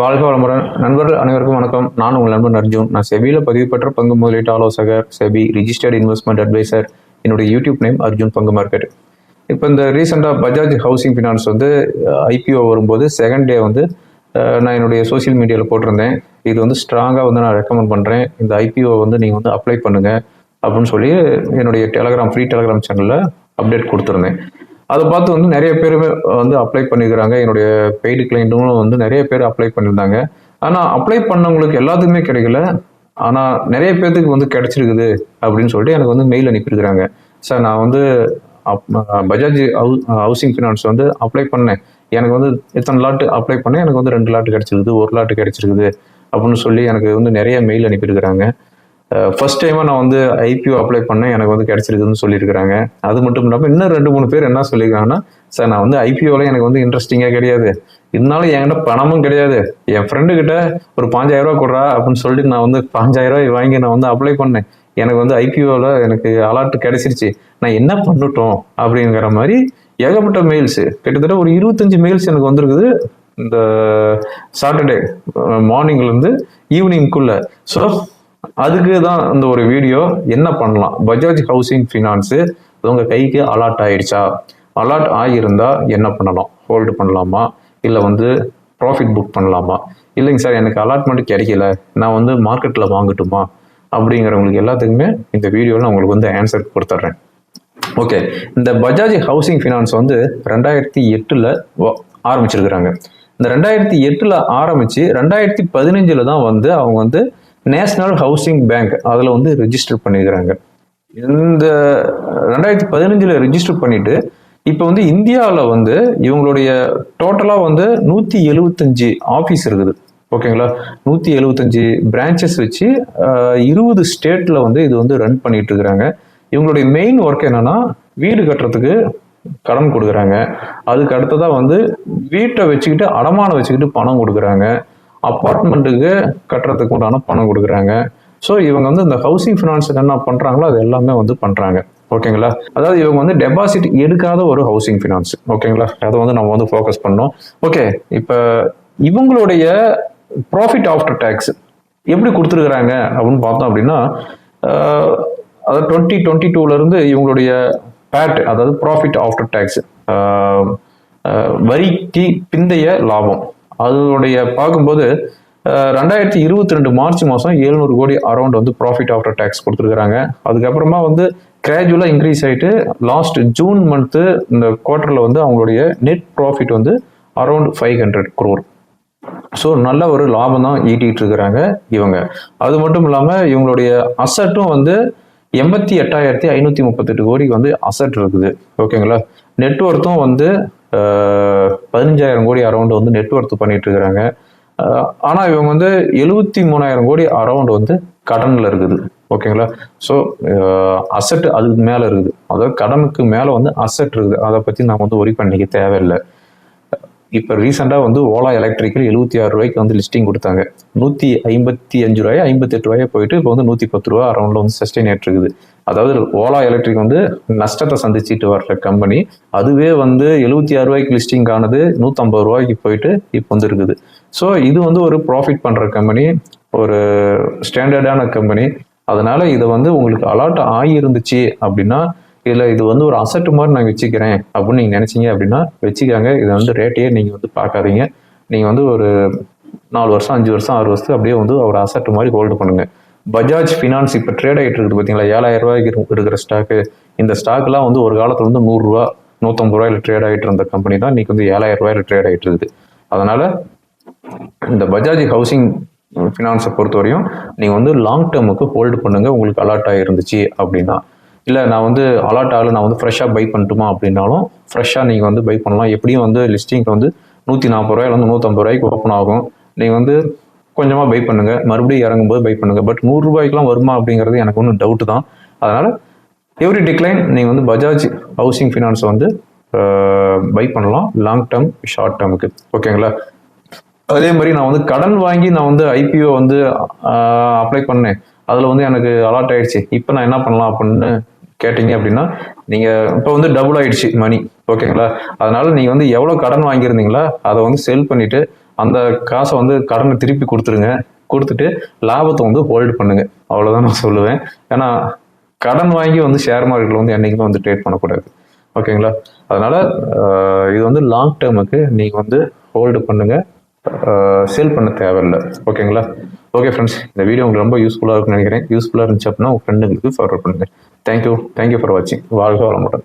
வாழ்க வளமுடன். நண்பர்கள் அனைவருக்கும் வணக்கம். நான் உங்கள் நண்பன் அர்ஜுன். நான் செபியில் பதிவு பெற்ற பங்கு முதலீட்டு ஆலோசகர் செபி ரிஜிஸ்டர்ட் இன்வெஸ்ட்மெண்ட் அட்வைசர் என்னுடைய யூடியூப் நேம் அர்ஜுன் பங்கு மார்க்கெட் இப்போ இந்த ரீசெண்டாக பஜாஜ் ஹவுசிங் ஃபினான்ஸ் வந்து ஐபிஓ வரும்போது செகண்ட் டே வந்து நான் என்னுடைய சோஷியல் மீடியாவில் போட்டிருந்தேன். இது வந்து ஸ்ட்ராங்காக வந்து நான் ரெக்கமெண்ட் பண்ணுறேன் இந்த ஐபிஓ வந்து நீங்கள் வந்து அப்ளை பண்ணுங்கள் அப்படின்னு சொல்லி என்னுடைய டெலகிராம் ஃப்ரீ டெலகிராம் சேனலில் அப்டேட் கொடுத்துருந்தேன். அதை பார்த்து வந்து நிறைய பேர் வந்து அப்ளை பண்ணிக்கிறாங்க. என்னுடைய பெய்டு கிளைண்ட்டுங்களும் வந்து நிறைய பேர் அப்ளை பண்ணியிருந்தாங்க. ஆனால் அப்ளை பண்ணவங்களுக்கு எல்லாத்துக்குமே கிடைக்கல. ஆனால் நிறைய பேர்த்துக்கு வந்து கிடைச்சிருக்குது அப்படின்னு சொல்லிட்டு எனக்கு வந்து மெயில் அனுப்பியிருக்கிறாங்க. சார் நான் வந்து அப்- பஜாஜ் ஹவுசிங் ஃபினான்ஸ் வந்து அப்ளை பண்ணேன். எனக்கு வந்து இத்தனை லாட்டு அப்ளை பண்ணேன். எனக்கு வந்து ரெண்டு லாட்டு கிடச்சிருக்குது ஒரு லாட்டு கிடச்சிருக்குது அப்படின்னு சொல்லி எனக்கு வந்து நிறைய மெயில் அனுப்பியிருக்கிறாங்க. ஃபர்ஸ்ட் டைமாக நான் வந்து ஐபிஓ அப்ளை பண்ணேன். எனக்கு வந்து கிடச்சிருக்குன்னு சொல்லியிருக்கிறாங்க. அது மட்டும் இல்லாமல் இன்னும் ரெண்டு மூணு பேர் என்ன சொல்லியிருக்காங்கன்னா சார் நான் வந்து ஐபிஓவில் எனக்கு வந்து இன்ட்ரெஸ்டிங்காக கிடையாது. இருந்தாலும் என்கிட்ட பணமும் கிடையாது. என் ஃப்ரெண்டு கிட்ட ஒரு பாஞ்சாயிரம் ரூபா கொடுறா அப்படின்னு சொல்லிட்டு நான் வந்து பாஞ்சாயிரம் ரூபாய் வாங்கி நான் வந்து அப்ளை பண்ணேன். எனக்கு வந்து ஐபிஓவில் எனக்கு அலாட் கிடைச்சிருச்சு. நான் என்ன பண்ணட்டும்? அப்படிங்கிற மாதிரி ஏகப்பட்ட மெயில்ஸ் கிட்டத்தட்ட ஒரு இருபத்தஞ்சு மெயில்ஸ் எனக்கு வந்திருக்குது இந்த சாட்டர்டே மார்னிங்லேருந்து ஈவினிங்குள்ள ஸோ அதுக்கு தான் இந்த ஒரு வீடியோ. என்ன பண்ணலாம்? பஜாஜ் ஹவுசிங் ஃபினான்ஸு உங்கள் கைக்கு அலாட் ஆயிடுச்சா? அலாட் ஆகியிருந்தால் என்ன பண்ணலாம்? ஹோல்டு பண்ணலாமா? இல்லை வந்து ப்ராஃபிட் புக் பண்ணலாமா? இல்லைங்க சார் எனக்கு அலாட்மெண்ட் கிடைக்கல. நான் வந்து மார்க்கெட்டில் வாங்கட்டுமா? அப்படிங்கிறவங்களுக்கு எல்லாத்துக்குமே இந்த வீடியோவில் நான் உங்களுக்கு வந்து ஆன்சர் கொடுத்துட்றேன். ஓகே இந்த பஜாஜ் ஹவுசிங் ஃபினான்ஸ் வந்து ரெண்டாயிரத்தி எட்டில் ஆரம்பிச்சிருக்கிறாங்க. இந்த ரெண்டாயிரத்தி எட்டில் ஆரம்பித்து ரெண்டாயிரத்தி பதினஞ்சில் தான் வந்து அவங்க வந்து நேஷ்னல் ஹவுசிங் பேங்க் அதில் வந்து ரிஜிஸ்டர் பண்ணிக்கிறாங்க இந்த ரெண்டாயிரத்தி பதினஞ்சில் ரிஜிஸ்டர் பண்ணிட்டு இப்போ வந்து இந்தியாவில் வந்து இவங்களுடைய டோட்டலாக வந்து நூற்றி எழுபத்தஞ்சு ஆஃபீஸ் இருக்குது. ஓகேங்களா நூற்றி எழுபத்தஞ்சு பிரான்ச்சஸ் வச்சு இருபது ஸ்டேட்டில் வந்து இது வந்து ரன் பண்ணிட்டு இருக்கிறாங்க இவங்களுடைய மெயின் ஒர்க் என்னன்னா வீடு கட்டுறதுக்கு கடன் கொடுக்குறாங்க. அதுக்கு அடுத்ததாக வந்து வீட்டை வச்சுக்கிட்டு அடமானம் வச்சுக்கிட்டு பணம் கொடுக்குறாங்க. அப்பார்ட்மெண்ட்டுக்கு கட்டுறதுக்கு உண்டான பணம் கொடுக்குறாங்க. ஸோ இவங்க வந்து இந்த ஹவுசிங் ஃபினான்ஸ் என்ன பண்ணுறாங்களோ அது எல்லாமே வந்து பண்ணுறாங்க ஓகேங்களா அதாவது இவங்க வந்து டெபாசிட் எடுக்காத ஒரு ஹவுசிங் ஃபினான்ஸ் ஓகேங்களா அதை வந்து நம்ம வந்து ஃபோக்கஸ் பண்ணோம் ஓகே இப்போ இவங்களுடைய ப்ராஃபிட் ஆஃப்டர் டேக்ஸ் எப்படி கொடுத்துருக்குறாங்க அப்படின்னு பார்த்தோம் அப்படின்னா அதாவது டுவெண்ட்டி டுவெண்ட்டி டூலேருந்து இவங்களுடைய பேட் அதாவது ப்ராஃபிட் ஆஃப்டர் டேக்ஸ் வரிக்கு பிந்தைய லாபம். அதனுடைய பார்க்கும்போது ரெண்டாயிரத்தி இருபத்தி ரெண்டு மார்ச் மாதம் எழுநூறு கோடி அரௌண்ட் வந்து ப்ராஃபிட் ஆஃப்டர் டேக்ஸ் கொடுத்துருக்குறாங்க. அதுக்கப்புறமா வந்து கிராஜுவலாக இன்க்ரீஸ் ஆகிட்டு லாஸ்ட் ஜூன் மந்த்து இந்த குவார்ட்டரில் வந்து அவங்களுடைய நெட் ப்ராஃபிட் வந்து around five hundred crore so நல்ல ஒரு லாபம் தான் ஈட்டிகிட்டு இருக்கிறாங்க இவங்க. அது மட்டும் இல்லாமல் இவங்களுடைய அசட்டும் வந்து எண்பத்தி எட்டாயிரத்தி ஐநூற்றி முப்பத்தெட்டு கோடிக்கு வந்து அசட் இருக்குது. ஓகேங்களா நெட்ஒர்த்தும் வந்து பதினஞ்சாயிரம் கோடி அரௌண்ட் வந்து நெட்ஒர்த் பண்ணிட்டு இருக்கிறாங்க ஆனால் இவங்க வந்து எழுபத்தி மூணாயிரம் கோடி அரௌண்ட் வந்து கடனில் இருக்குது. ஓகேங்களா? ஸோ அசட் அதுக்கு மேலே இருக்குது. அதாவது கடனுக்கு மேலே வந்து அசட் இருக்குது. அதை பற்றி நான் வந்து ஒரி பண்ணிக்க தேவையில்லை. இப்போ ரீசெண்டாக வந்து ஓலா எலக்ட்ரிக்கல் எழுபத்தி ஆறு ரூபாய்க்கு வந்து லிஸ்டிங் கொடுத்தாங்க. நூற்றி ஐம்பத்தி அஞ்சு ரூபாய் ஐம்பத்தெட்டு ரூபாய் போயிட்டு இப்போ வந்து நூற்றி பத்து ரூபா அரௌண்டில் வந்து சஸ்டெயின் இருக்குது அதாவது ஓலா எலக்ட்ரிக் வந்து நஷ்டத்தை சந்திச்சுட்டு வர்ற கம்பெனி அதுவே வந்து எழுபத்தி ஆறு ரூபாய்க்கு லிஸ்டிங் ஆனது நூற்றம்பது ரூபாய்க்கு போயிட்டு இப்போ வந்து இருக்குது ஸோ இது வந்து ஒரு ப்ராஃபிட் பண்ணுற கம்பெனி ஒரு ஸ்டாண்டர்டான கம்பெனி அதனால இதை வந்து உங்களுக்கு அலாட் ஆகியிருந்துச்சு அப்படின்னா இல்லை இது வந்து ஒரு அசட்டு மாதிரி நான் வச்சுக்கிறேன் அப்படின்னு நீங்கள் நினச்சிங்க அப்படின்னா வச்சுக்காங்க. இதை வந்து ரேட்டையே நீங்கள் வந்து பார்க்காதீங்க. நீங்கள் வந்து ஒரு நாலு வருஷம் அஞ்சு வருஷம் ஆறு வருஷத்துக்கு அப்படியே வந்து ஒரு அசட்டு மாதிரி ஹோல்டு பண்ணுங்கள் பஜாஜ் ஃபினான்ஸ் இப்போ ட்ரேட் ஆகிட்டு இருக்குது பார்த்தீங்களா ஏழாயிரம் ரூபாய்க்கு இருக்கிற ஸ்டாக்கு இந்த ஸ்டாக்லாம் வந்து ஒரு காலத்தில் வந்து நூறுரூவா நூற்றம்பது ரூபாயில் ட்ரேட் ஆகிட்டு இருந்த கம்பெனி தான் இன்னைக்கு வந்து ஏழாயிரம் ரூபாயில ட்ரேட் ஆகிட்டு இருக்குது. அதனால் இந்த பஜாஜ் ஹவுசிங் ஃபினான்ஸை பொறுத்தவரையும் நீங்கள் வந்து லாங் டேர்முக்கு ஹோல்டு பண்ணுங்கள் உங்களுக்கு அலாட் ஆகிருந்துச்சு அப்படின்னா. இல்லை நான் வந்து அலாட் ஆகல நான் வந்து ஃப்ரெஷ்ஷாக பை பண்ணட்டுமா அப்படின்னாலும் ஃப்ரெஷ்ஷாக நீங்கள் வந்து பை பண்ணலாம். எப்படியும் வந்து லிஸ்டிங்க்கு வந்து நூற்றி நாற்பது ரூபாயிலேருந்து நூற்றம்பது ரூபாய்க்கு ஓப்பன் ஆகும். நீங்கள் வந்து கொஞ்சமாக பை பண்ணுங்கள் மறுபடியும் இறங்கும்போது பை பண்ணுங்கள் பட் நூறுரூபாய்க்குலாம் வருமா அப்படிங்கிறது எனக்கு ஒன்றும் டவுட்டு தான். அதனால் எவ்ரி டிக்ளைன் நீங்கள் வந்து பஜாஜ் ஹவுசிங் ஃபினான்ஸ் வந்து பை பண்ணலாம். லாங் டேர்ம் ஷார்ட் டேர்முக்கு ஓகேங்களா அதே மாதிரி நான் வந்து கடன் வாங்கி நான் வந்து ஐபிஓ வந்து அப்ளை பண்ணேன். அதில் வந்து எனக்கு அலாட் ஆயிடுச்சு. இப்போ நான் என்ன பண்ணலாம் அப்படின்னு கேட்டிங்க அப்படின்னா நீங்கள் இப்போ வந்து டபுள் ஆயிடுச்சு மணி ஓகேங்களா அதனால நீங்கள் வந்து எவ்வளோ கடன் வாங்கியிருந்தீங்களா அதை வந்து செல் பண்ணிவிட்டு அந்த காசை வந்து கடனை திருப்பி கொடுத்துருங்க. கொடுத்துட்டு லாபத்தை வந்து ஹோல்டு பண்ணுங்க. அவ்வளோதான் நான் சொல்லுவேன். ஏன்னா கடன் வாங்கி வந்து ஷேர் மார்க்கெட்டில் வந்து என்றைக்குமே வந்து ட்ரேட் பண்ணக்கூடாது. ஓகேங்களா அதனால் இது வந்து லாங் டேர்முக்கு நீங்கள் வந்து ஹோல்டு பண்ணுங்கள் சேல் பண்ண தேவையில்லை. ஓகேங்களா ஓகே ஃப்ரெண்ட்ஸ் இந்த வீடியோ உங்களுக்கு ரொம்ப யூஸ்ஃபுல்லாக இருக்கும்னு நினைக்கிறேன். யூஸ்ஃபுல்லாக இருந்துச்சு அப்படின்னா உங்கள் ஃப்ரெண்டுங்களுக்கு ஃபார்வர்ட் பண்ணுங்கள் thank you thank you for வாட்சிங் வாழ்க வளமுடன்.